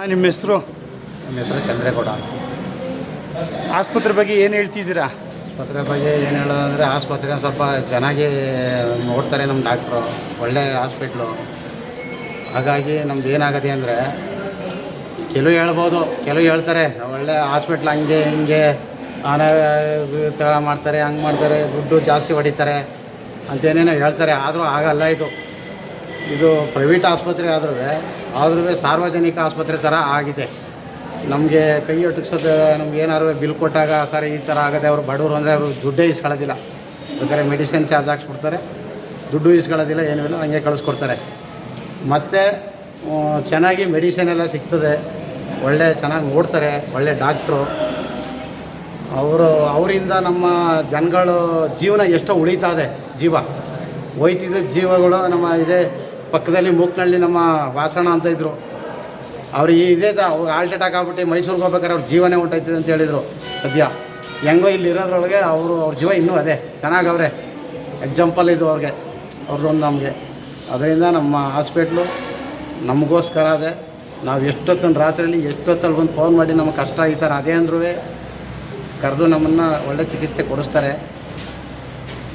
ಹಾಂ ನಿಮ್ಮ ಹೆಸರು? ನಮ್ಮ ಹೆಸರು ಚಂದ್ರೇಗೌಡ ಆಸ್ಪತ್ರೆ ಬಗ್ಗೆ ಏನು ಹೇಳ್ತಿದ್ದೀರಾ? ಆಸ್ಪತ್ರೆ ಬಗ್ಗೆ ಏನು ಹೇಳೋದಂದರೆ ಆಸ್ಪತ್ರೆ ಸ್ವಲ್ಪ ಚೆನ್ನಾಗಿ ನೋಡ್ತಾರೆ ನಮ್ಮ ಡಾಕ್ಟ್ರು. ಒಳ್ಳೆ ಹಾಸ್ಪಿಟ್ಲು. ಹಾಗಾಗಿ ನಮ್ದು ಏನಾಗತ್ತೆ ಅಂದರೆ ಕೆಲವು ಹೇಳ್ಬೋದು ಕೆಲವು ಹೇಳ್ತಾರೆ. ಒಳ್ಳೆ ಹಾಸ್ಪಿಟ್ಲ್ ಹಂಗೆ ಹಿಂಗೆ ಆನೆ ಥರ ಮಾಡ್ತಾರೆ ಹಂಗೆ ಮಾಡ್ತಾರೆ ದುಡ್ಡು ಜಾಸ್ತಿ ಹೊಡಿತಾರೆ ಅಂತೇನೇನೋ ಹೇಳ್ತಾರೆ. ಆದರೂ ಆಗಲ್ಲ ಇದು. ಇದು ಪ್ರೈವೇಟ್ ಆಸ್ಪತ್ರೆ ಆದ್ರೂ ಆದ್ರೂ ಸಾರ್ವಜನಿಕ ಆಸ್ಪತ್ರೆ ಥರ ಆಗಿದೆ. ನಮಗೆ ಕೈ ಒಟ್ಟಿಸೋದು ನಮ್ಗೆ ಏನಾದ್ರು ಬಿಲ್ ಕೊಟ್ಟಾಗ ಸರ್ ಈ ಥರ ಆಗದೆ ಅವರು ಬಡವರು ಅಂದರೆ ಅವರು ದುಡ್ಡೇ ಇಸ್ಕೊಳ್ಳೋದಿಲ್ಲ. ಬೇಕಾದ್ರೆ ಮೆಡಿಸಿನ್ ಚಾರ್ಜ್ ಹಾಕ್ಸ್ಬಿಡ್ತಾರೆ ದುಡ್ಡು ಇಸ್ಕೊಳ್ಳೋದಿಲ್ಲ, ಏನೂ ಇಲ್ಲ, ಹಂಗೆ ಕಳಿಸ್ಕೊಡ್ತಾರೆ. ಮತ್ತು ಚೆನ್ನಾಗಿ ಮೆಡಿಸಿನ್ ಎಲ್ಲ ಸಿಗ್ತದೆ. ಒಳ್ಳೆ ಚೆನ್ನಾಗಿ ನೋಡ್ತಾರೆ, ಒಳ್ಳೆ ಡಾಕ್ಟ್ರು. ಅವರು, ಅವರಿಂದ ನಮ್ಮ ಜನಗಳು ಜೀವನ ಎಷ್ಟೋ ಉಳಿತಾದೆ ಜೀವ. ಹೋಯ್ತಿದ್ದ ಜೀವಗಳು ನಮ್ಮ ಇದೇ ಪಕ್ಕದಲ್ಲಿ ಮೂಕ್ನಳ್ಳಿ ನಮ್ಮ ವಾಸಣ ಅಂತ ಇದ್ದರು ಅವ್ರು ಇದೇ ಅವ್ರು ಹಾರ್ಟ್ ಅಟ್ಯಾಕ್ ಆಗ್ಬಿಟ್ಟು ಮೈಸೂರಿಗೆ ಹೋಗ್ಬೇಕಾದ್ರೆ ಅವ್ರ ಜೀವನೇ ಹೊಂಟೈತಿದೆ ಅಂತ ಹೇಳಿದರು ಸದ್ಯ. ಹೆಂಗೋ ಇಲ್ಲಿ ಇರೋದ್ರೊಳಗೆ ಅವರು ಅವ್ರ ಜೀವ ಇನ್ನೂ ಅದೇ. ಚೆನ್ನಾಗವ್ರೆ. ಎಕ್ಸಾಂಪಲ್ ಇದು ಅವ್ರಿಗೆ. ಅವ್ರದ್ದೊಂದು ನಮಗೆ. ಅದರಿಂದ ನಮ್ಮ ಹಾಸ್ಪಿಟ್ಲು ನಮಗೋಸ್ಕರ ಅದೇ. ನಾವು ಎಷ್ಟೊತ್ತೊಂದು ರಾತ್ರಿಯಲ್ಲಿ ಎಷ್ಟೊತ್ತಲ್ಲಿ ಬಂದು ಫೋನ್ ಮಾಡಿ ನಮಗೆ ಕಷ್ಟ ಥರ ಅದೇ ಅಂದ್ರೂ ಕರೆದು ನಮ್ಮನ್ನು ಒಳ್ಳೆ ಚಿಕಿತ್ಸೆ ಕೊಡಿಸ್ತಾರೆ.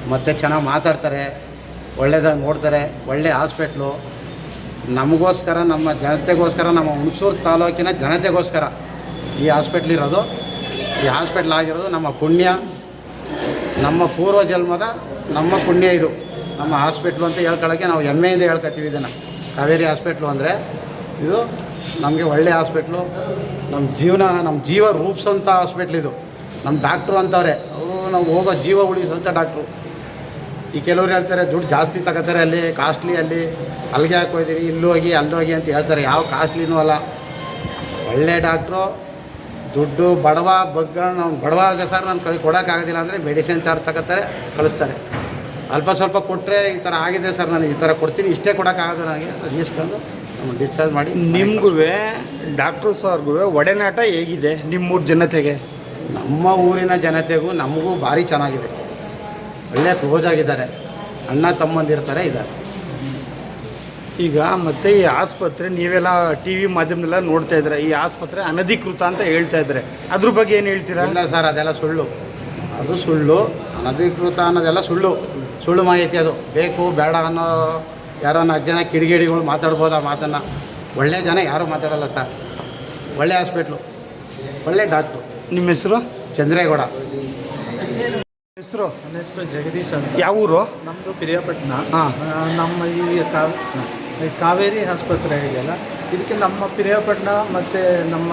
ಮತ್ತು ಚೆನ್ನಾಗಿ ಮಾತಾಡ್ತಾರೆ. ಒಳ್ಳೇದಾಗಿ ನೋಡ್ತಾರೆ, ಒಳ್ಳೆ ಹಾಸ್ಪಿಟ್ಲು. ನಮಗೋಸ್ಕರ, ನಮ್ಮ ಜನತೆಗೋಸ್ಕರ, ನಮ್ಮ ಹುಣಸೂರು ತಾಲೂಕಿನ ಜನತೆಗೋಸ್ಕರ ಈ ಹಾಸ್ಪಿಟ್ಲ್ ಇರೋದು. ಈ ಹಾಸ್ಪಿಟ್ಲ್ ಆಗಿರೋದು ನಮ್ಮ ಪುಣ್ಯ, ನಮ್ಮ ಪೂರ್ವ ಜನ್ಮದ ನಮ್ಮ ಪುಣ್ಯ ಇದು. ನಮ್ಮ ಹಾಸ್ಪಿಟ್ಲು ಅಂತ ಹೇಳ್ಕೊಳ್ಳೋಕ್ಕೆ ನಾವು ಹೆಮ್ಮೆಯಿಂದ ಹೇಳ್ಕೊತೀವಿ ಇದನ್ನು. ಕಾವೇರಿ ಹಾಸ್ಪಿಟ್ಲು ಅಂದರೆ ಇದು ನಮಗೆ ಒಳ್ಳೆ ಹಾಸ್ಪಿಟ್ಲು. ನಮ್ಮ ಜೀವನ ನಮ್ಮ ಜೀವ ರೂಪಿಸೋಂಥ ಹಾಸ್ಪಿಟ್ಲ್ ಇದು. ನಮ್ಮ ಡಾಕ್ಟ್ರು ಅಂತವ್ರೆ. ಅವರು ನಾವು ಹೋಗೋ ಜೀವ ಉಳಿಸೋಂಥ ಡಾಕ್ಟ್ರು. ಈ ಕೆಲವ್ರು ಹೇಳ್ತಾರೆ ದುಡ್ಡು ಜಾಸ್ತಿ ತಗೋತಾರೆ ಅಲ್ಲಿ ಕಾಸ್ಟ್ಲಿ ಅಲ್ಲಿ. ಅಲ್ಲಿಗೆ ಹಾಕೋದಿರಿ ಇಲ್ಲೋಗಿ ಹೋಗಿ ಅಲ್ಲಿ ಹೋಗಿ ಅಂತ ಹೇಳ್ತಾರೆ. ಯಾವ ಕಾಸ್ಟ್ಲಿನೂ ಅಲ್ಲ. ಒಳ್ಳೆ ಡಾಕ್ಟ್ರು ದುಡ್ಡು ಬಡವ ಬಗ್ಗ ನಾವು ಬಡವಾಗ ಸರ್ ನಾನು ಕಳಿ ಕೊಡೋಕ್ಕಾಗೋದಿಲ್ಲ ಅಂದರೆ ಮೆಡಿಸಿನ್ ಚಾರ್ಜ್ ತಗೋತಾರೆ ಕಳಿಸ್ತಾರೆ. ಅಲ್ಪ ಸ್ವಲ್ಪ ಕೊಟ್ಟರೆ ಈ ಥರ ಆಗಿದೆ ಸರ್ ನಾನು ಈ ಥರ ಕೊಡ್ತೀನಿ ಇಷ್ಟೇ ಕೊಡೋಕ್ಕಾಗೋದು ನನಗೆ. ಅದು ಇಸ್ಕೊಂಡು ನಮ್ಮ ಡಿಸ್ಚಾರ್ಜ್ ಮಾಡಿ ನಿಮಗೂ ಡಾಕ್ಟ್ರು ಸರ್ಗೂ ಒಡೆನಾಟ ಹೇಗಿದೆ ನಿಮ್ಮೂರ ಜನತೆಗೆ? ನಮ್ಮ ಊರಿನ ಜನತೆಗೂ ನಮಗೂ ಭಾರಿ ಚೆನ್ನಾಗಿದೆ. ಒಳ್ಳೆ ಕ್ಲೋಸ್ ಆಗಿದ್ದಾರೆ ಅಣ್ಣ ತಮ್ಮಂದಿರ್ತಾರೆ ಇದ್ದಾರೆ. ಈಗ ಮತ್ತೆ ಈ ಆಸ್ಪತ್ರೆ ನೀವೆಲ್ಲ ಟಿ ವಿ ಮಾಧ್ಯಮದಲ್ಲ ನೋಡ್ತಾ ಇದ್ರೆ ಈ ಆಸ್ಪತ್ರೆ ಅನಧಿಕೃತ ಅಂತ ಹೇಳ್ತಾ ಇದ್ದಾರೆ. ಅದ್ರ ಬಗ್ಗೆ ಏನು ಹೇಳ್ತೀರಾ? ಇಲ್ಲ ಸರ್ ಅದೆಲ್ಲ ಸುಳ್ಳು. ಅದು ಸುಳ್ಳು. ಅನಧಿಕೃತ ಅನ್ನೋದೆಲ್ಲ ಸುಳ್ಳು. ಸುಳ್ಳು ಮಾಹಿತಿ ಅದು. ಬೇಕು ಬೇಡ ಅನ್ನೋ ಯಾರೋ ನಾಲ್ಕು ಜನ ಕಿಡಿಗೇಡಿಗಳು ಮಾತಾಡ್ಬೋದು ಆ ಮಾತನ್ನು? ಒಳ್ಳೆ ಜನ ಯಾರೂ ಮಾತಾಡಲ್ಲ ಸರ್. ಒಳ್ಳೆ ಹಾಸ್ಪಿಟ್ಲು. ಒಳ್ಳೆ ಡಾಕ್ಟ್ರು. ನಿಮ್ಮ ಹೆಸರು? ಚಂದ್ರೇಗೌಡ. ಹೆಸರು? ನನ್ನ ಹೆಸರು ಜಗದೀಶ್ ಅಂತ. ಯಾವ ಊರು? ನಮ್ಮದು ಪಿರಿಯಾಪಟ್ಟಣ. ಹಾಂ. ನಮ್ಮ ಈ ಕಾವ್ ಈ ಕಾವೇರಿ ಆಸ್ಪತ್ರೆ ಇದೆಯಲ್ಲ? ಇದಕ್ಕೆ ನಮ್ಮ ಪಿರಿಯಾಪಟ್ಟಣ ಮತ್ತು ನಮ್ಮ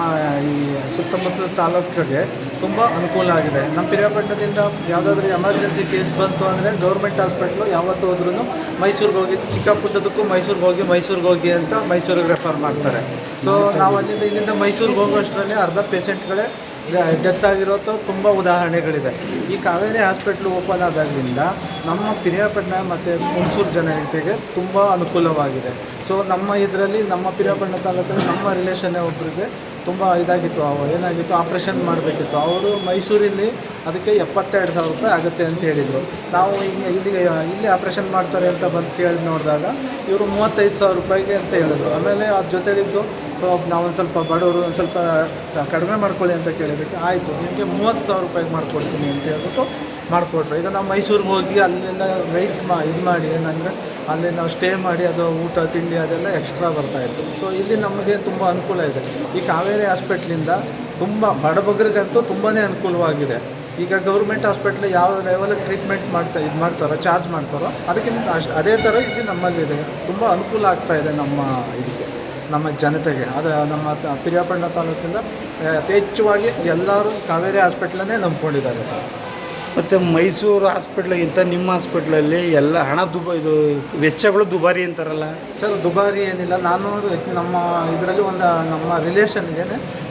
ಈ ಸುತ್ತಮುತ್ತಲ ತಾಲೂಕಿಗೆ ತುಂಬ ಅನುಕೂಲ ಆಗಿದೆ. ನಮ್ಮ ಪಿರಿಯಾಪಟ್ಟಣದಿಂದ ಯಾವುದಾದ್ರೂ ಎಮರ್ಜೆನ್ಸಿ ಕೇಸ್ ಬಂತು ಅಂದರೆ ಗೌರ್ಮೆಂಟ್ ಹಾಸ್ಪಿಟ್ಲು ಯಾವತ್ತು ಹೋದ್ರೂ ಮೈಸೂರಿಗೆ ಹೋಗಿ ಚಿಕ್ಕಪುಟ್ಟದಕ್ಕೂ ಮೈಸೂರಿಗೆ ಹೋಗಿ ಮೈಸೂರಿಗೆ ಹೋಗಿ ಅಂತ ಮೈಸೂರಿಗೆ ರೆಫರ್ ಮಾಡ್ತಾರೆ. ಸೊ ನಾವು ಅಲ್ಲಿಂದ ಇಲ್ಲಿಂದ ಮೈಸೂರಿಗೆ ಹೋಗೋಷ್ಟರಲ್ಲಿ ಅರ್ಧ ಪೇಷಂಟ್ಗಳೇ ಡೆತ್ ಆಗಿರೋದು ತುಂಬ ಉದಾಹರಣೆಗಳಿದೆ. ಈ ಕಾವೇರಿ ಹಾಸ್ಪಿಟ್ಲು ಓಪನ್ ಆದಾಗಲಿಂದ ನಮ್ಮ ಪಿರಿಯಾಪಟ್ಟಣ ಮತ್ತು ಹುಣಸೂರು ಜನತೆಗೆ ತುಂಬ ಅನುಕೂಲವಾಗಿದೆ. ಸೊ ನಮ್ಮ ಇದರಲ್ಲಿ ನಮ್ಮ ಪಿರಿಯಾಪಟ್ಟಣ ತಾಲೂಕಲ್ಲಿ ನಮ್ಮ ರಿಲೇಷನ್ನೇ ಒಬ್ಬರಿಗೆ ತುಂಬ ಇದಾಗಿತ್ತು. ಅವು ಏನಾಗಿತ್ತು? ಆಪ್ರೇಷನ್ ಮಾಡಬೇಕಿತ್ತು. ಅವರು ಮೈಸೂರಲ್ಲಿ ಅದಕ್ಕೆ ಎಪ್ಪತ್ತೆರಡು ಸಾವಿರ ರೂಪಾಯಿ ಆಗುತ್ತೆ ಅಂತ ಹೇಳಿದರು. ನಾವು ಹಿಂಗೆ ಇಲ್ಲಿಗೆ ಇಲ್ಲಿ ಆಪ್ರೇಷನ್ ಮಾಡ್ತಾರೆ ಅಂತ ಬಂದು ಕೇಳಿ ನೋಡಿದಾಗ ಇವರು ಮೂವತ್ತೈದು ಸಾವಿರ ರೂಪಾಯಿಗೆ ಅಂತ ಹೇಳಿದ್ರು. ಆಮೇಲೆ ಅದ್ರ ಜೊತೆಲಿದ್ದು ಸೊ ಒಂದು ಸ್ವಲ್ಪ ಬಡವರು ಒಂದು ಸ್ವಲ್ಪ ಕಡಿಮೆ ಮಾಡ್ಕೊಳ್ಳಿ ಅಂತ ಕೇಳಿದ್ದಕ್ಕೆ ಆಯಿತು. ನಿಮಗೆ ಮೂವತ್ತು ಸಾವಿರ ರೂಪಾಯಿಗೆ ಮಾಡ್ಕೊಡ್ತೀನಿ ಅಂತ ಹೇಳ್ಬಿಟ್ಟು ಮಾಡಿಕೊಟ್ರು. ಈಗ ನಾವು ಮೈಸೂರಿಗೆ ಹೋಗಿ ಅಲ್ಲೆಲ್ಲ ವೆಯ್ಟ್ ಮಾ, ಇದು ಮಾಡಿ ಏನಂದರೆ ಅಲ್ಲಿ ನಾವು ಸ್ಟೇ ಮಾಡಿ ಅದು ಊಟ, ತಿಂಡಿ ಅದೆಲ್ಲ ಎಕ್ಸ್ಟ್ರಾ ಬರ್ತಾಯಿತ್ತು ಸೊ ಇಲ್ಲಿ ನಮಗೆ ತುಂಬ ಅನುಕೂಲ ಇದೆ. ಈ ಕಾವೇರಿ ಹಾಸ್ಪಿಟ್ಲಿಂದ ತುಂಬ ಬಡಬಗ್ರಿಗಂತೂ ತುಂಬಾ ಅನುಕೂಲವಾಗಿದೆ. ಈಗ ಗೌರ್ಮೆಂಟ್ ಹಾಸ್ಪಿಟ್ಲ್ ಯಾವ ಲೆವೆಲಿಗೆ ಟ್ರೀಟ್ಮೆಂಟ್ ಮಾಡ್ತಾ, ಇದು ಮಾಡ್ತಾರೋ ಚಾರ್ಜ್ ಮಾಡ್ತಾರೋ, ಅದಕ್ಕಿಂತ ಅಷ್ಟು ಅದೇ ಥರ ಇಲ್ಲಿ ನಮ್ಮಲ್ಲಿದೆ. ತುಂಬ ಅನುಕೂಲ ಆಗ್ತಾ ಇದೆ ನಮ್ಮ ಇದಕ್ಕೆ ನಮ್ಮ ಜನತೆಗೆ. ಅದು ನಮ್ಮ ಪಿರಿಯಾಪಣ್ಣ ಪಿರಿಯಾಪಟ್ಟಣ ತಾಲೂಕಿಂದ ಯಥೇಚ್ಛವಾಗಿ ಎಲ್ಲರೂ ಕಾವೇರಿ ಹಾಸ್ಪಿಟ್ಲನ್ನೇ ನಂಬ್ಕೊಂಡಿದ್ದಾರೆ ಸರ್. ಮತ್ತು ಮೈಸೂರು ಹಾಸ್ಪಿಟ್ಲಿಗಿಂತ ನಿಮ್ಮ ಹಾಸ್ಪಿಟ್ಲಲ್ಲಿ ಎಲ್ಲ ಹಣ ದುಬ ಇದು ವೆಚ್ಚಗಳು ದುಬಾರಿ ಅಂತಾರಲ್ಲ? ಸರ್ ದುಬಾರಿ ಏನಿಲ್ಲ. ನಾನು ನಮ್ಮ ಇದರಲ್ಲಿ ಒಂದು ನಮ್ಮ ರಿಲೇಷನ್ಗೆ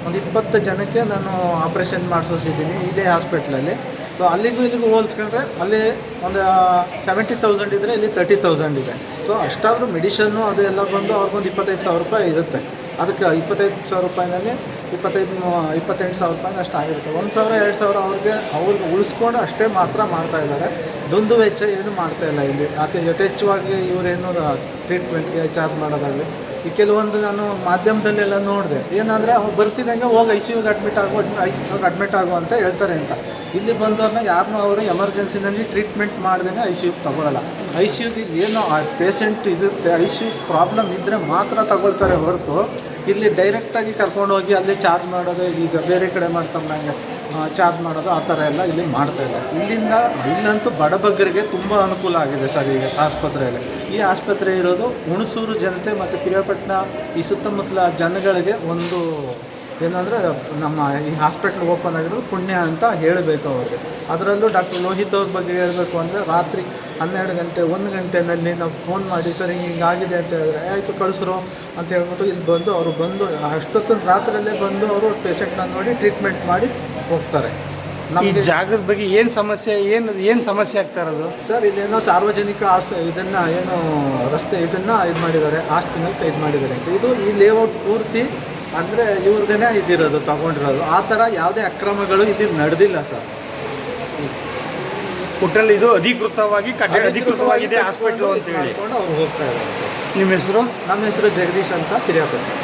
ಒಂದು ಇಪ್ಪತ್ತು ಜನಕ್ಕೆ ನಾನು ಆಪ್ರೇಷನ್ ಮಾಡಿಸಿದ್ದೀನಿ ಇದೇ ಹಾಸ್ಪಿಟ್ಲಲ್ಲಿ. ಸೊ ಅಲ್ಲಿಗೂ ಇಲ್ಲಿಗೂ ಹೋಲಿಸ್ಕೊಂಡ್ರೆ ಅಲ್ಲಿ ಒಂದು ಸೆವೆಂಟಿ ತೌಸಂಡ್ ಇದ್ದರೆ ಇಲ್ಲಿ ತರ್ಟಿ ತೌಸಂಡ್ ಇದೆ. ಸೊ ಅಷ್ಟಾದರೂ ಮೆಡಿಷನ್ನು ಅದು ಎಲ್ಲ ಬಂದು ಅವ್ರಿಗೊಂದು ಇಪ್ಪತ್ತೈದು ಸಾವಿರ ರೂಪಾಯಿ ಇರುತ್ತೆ. ಅದಕ್ಕೆ ಇಪ್ಪತ್ತೈದು ಸಾವಿರ ರೂಪಾಯಿನಲ್ಲಿ ಇಪ್ಪತ್ತೈದು ಇಪ್ಪತ್ತೆಂಟು ಸಾವಿರ ರೂಪಾಯಿ ಅಷ್ಟು ಆಗಿರುತ್ತೆ. ಒಂದು ಸಾವಿರ, ಎರಡು ಸಾವಿರ ಅವ್ರಿಗೆ ಅವ್ರಿಗೆ ಉಳಿಸ್ಕೊಂಡು ಅಷ್ಟೇ ಮಾತ್ರ ಮಾಡ್ತಾ ಇದ್ದಾರೆ. ದುಂದು ವೆಚ್ಚ ಏನು ಮಾಡ್ತಾ ಇಲ್ಲ ಇಲ್ಲಿ. ಅತಿ ಯಥೇಚ್ಛವಾಗಿ ಇವರೇನು ಟ್ರೀಟ್ಮೆಂಟ್ಗೆ ಚಾರ್ಜ್ ಮಾಡೋದಾಗಲಿ. ಈ ಕೆಲವೊಂದು ನಾನು ಮಾಧ್ಯಮದಲ್ಲೆಲ್ಲ ನೋಡಿದೆ. ಏನಂದರೆ ಅವ್ರು ಬರ್ತಿದ್ದಂಗೆ ಹೋಗಿ ಐ ಸಿ ಯುಗೆ ಅಡ್ಮಿಟ್ ಆಗು ಐ ಯುಗೆ ಅಡ್ಮಿಟ್ ಆಗು ಅಂತ ಹೇಳ್ತಾರೆ ಅಂತ. ಇಲ್ಲಿ ಬಂದವ್ರನ್ನ ಯಾರನ್ನೂ ಅವರು ಎಮರ್ಜೆನ್ಸಿನಲ್ಲಿ ಟ್ರೀಟ್ಮೆಂಟ್ ಮಾಡ್ದೇ ಐ ಸಿ ಯುಗೆ ತೊಗೊಳಲ್ಲ. ಐ ಸಿ ಯುಗೆ ಏನು ಆ ಪೇಷಂಟ್ ಇರುತ್ತೆ ಐ ಸಿ ಯು ಪ್ರಾಬ್ಲಮ್ ಇದ್ದರೆ ಮಾತ್ರ ತಗೊಳ್ತಾರೆ ಹೊರತು ಇಲ್ಲಿ ಡೈರೆಕ್ಟಾಗಿ ಕರ್ಕೊಂಡು ಹೋಗಿ ಅಲ್ಲಿ ಚಾರ್ಜ್ ಮಾಡೋದು, ಈಗ ಬೇರೆ ಕಡೆ ಮಾಡ್ತಾರೆ ಚಾರ್ಜ್ ಮಾಡೋದು, ಆ ಥರ ಎಲ್ಲ ಇಲ್ಲಿ ಮಾಡ್ತಾ ಇಲ್ಲ ಇಲ್ಲಿಂದ ಇಲ್ಲಂತೂ ಬಡಬಗ್ಗರಿಗೆ ತುಂಬ ಅನುಕೂಲ ಆಗಿದೆ ಸರ್ ಈಗ ಆಸ್ಪತ್ರೆಯಲ್ಲಿ. ಈ ಆಸ್ಪತ್ರೆ ಇರೋದು ಹುಣಸೂರು ಜನತೆ ಮತ್ತು ಪಿರಿಯಾಪಟ್ಟಣ, ಈ ಸುತ್ತಮುತ್ತಲ ಜನಗಳಿಗೆ ಒಂದು ಏನಂದರೆ ನಮ್ಮ ಈ ಹಾಸ್ಪಿಟ್ಲ್ ಓಪನ್ ಆಗಿರೋದು ಪುಣ್ಯ ಅಂತ ಹೇಳಬೇಕು ಅವ್ರಿಗೆ. ಅದರಲ್ಲೂ ಡಾಕ್ಟರ್ ಲೋಹಿತ್ ಅವ್ರ ಬಗ್ಗೆ ಹೇಳಬೇಕು ಅಂದರೆ ರಾತ್ರಿ ಹನ್ನೆರಡು ಗಂಟೆ, ಒಂದು ಗಂಟೆನಲ್ಲಿ ನಾವು ಫೋನ್ ಮಾಡಿ, ಸರ್, ಹಿಂಗೆ ಹಿಂಗಾಗಿದೆ ಅಂತ ಹೇಳಿದ್ರೆ ಆಯಿತು ಕಳಿಸ್ರು ಅಂತ ಹೇಳ್ಬಿಟ್ಟು ಇಲ್ಲಿ ಬಂದು, ಅವರು ಬಂದು ಅಷ್ಟೊತ್ತಿನ ರಾತ್ರಿಯಲ್ಲೇ ಬಂದು ಅವರು ಪೇಷಂಟ್ನ ನೋಡಿ ಟ್ರೀಟ್ಮೆಂಟ್ ಮಾಡಿ ಹೋಗ್ತಾರೆ. ಈ ಜಾಗದ ಬಗ್ಗೆ ಏನು ಸಮಸ್ಯೆ ಏನು ಏನು ಸಮಸ್ಯೆ ಆಗ್ತಾ ಇರೋದು? ಸರ್ ಇದೇನೋ ಸಾರ್ವಜನಿಕ ಆಸ್ತಿ ಇದನ್ನ ಏನು ರಸ್ತೆ ಇದನ್ನ ಇದು ಮಾಡಿದ್ದಾರೆ ಆಸ್ತಿನ ಇದು ಮಾಡಿದ್ದಾರೆ ಅಂತ. ಇದು ಈ ಲೇಔಟ್ ಪೂರ್ತಿ ಅಂದ್ರೆ ಇವ್ರದೇನೆ ಇದಿರೋದು ತಗೊಂಡಿರೋದು. ಆ ಥರ ಯಾವುದೇ ಅಕ್ರಮಗಳು ಇದು ನಡೆದಿಲ್ಲ ಸರ್. ಒಟ್ಟಲ್ಲಿ ಇದು ಅಧಿಕೃತವಾಗಿ ಕಡ್ಡ ಅಧಿಕೃತವಾಗಿದೆ ಹಾಸ್ಪಿಟ್ಲು ಅಂತ ಹೇಳಿ. ಅವ್ರು ಹೋಗ್ತಾ ಇದ್ದಾರೆ ಸರ್. ನಿಮ್ಮ ಹೆಸರು? ನಮ್ಮ ಹೆಸರು ಜಗದೀಶ್ ಅಂತ ಪಿರಿಯಾಪಟ್ಟಣ